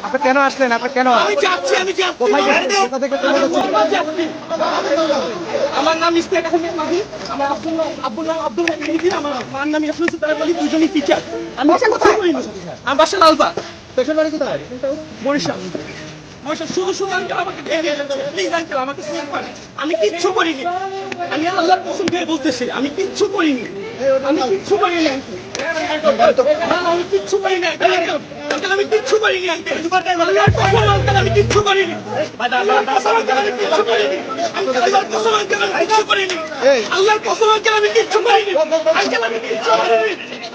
আপনি কেন আসলেন আপনি কেন আমি যাচ্ছি আমি? আমার নাম মাহি আমার আব্দুল নাম আব্দুল আমার মার নাম বলি দুজনই টিচার আমি আমার বাসা লালবাগ পেছন বাড়ি কোথায় বরিশাল শুধু শুধু আঙ্কেল আমাকে প্লিজ আঙ্কেল আমাকে আমি কিচ্ছু করিনি আমি আল্লাহর কসম দিয়ে বলতেছি আমি কিচ্ছু করিনি আমি কিচ্ছু করিনি আমি কিচ্ছু করিনি। Uncle, আমি কিচ্ছু করিনি uncle, আমি কিচ্ছু করিনি আল্লাহর কসম uncle, আমি কিচ্ছু করিনি আল্লাহর কসম uncle, আমি কিচ্ছু করিনি। আল্লাহর কসম uncle, আমি কিচ্ছু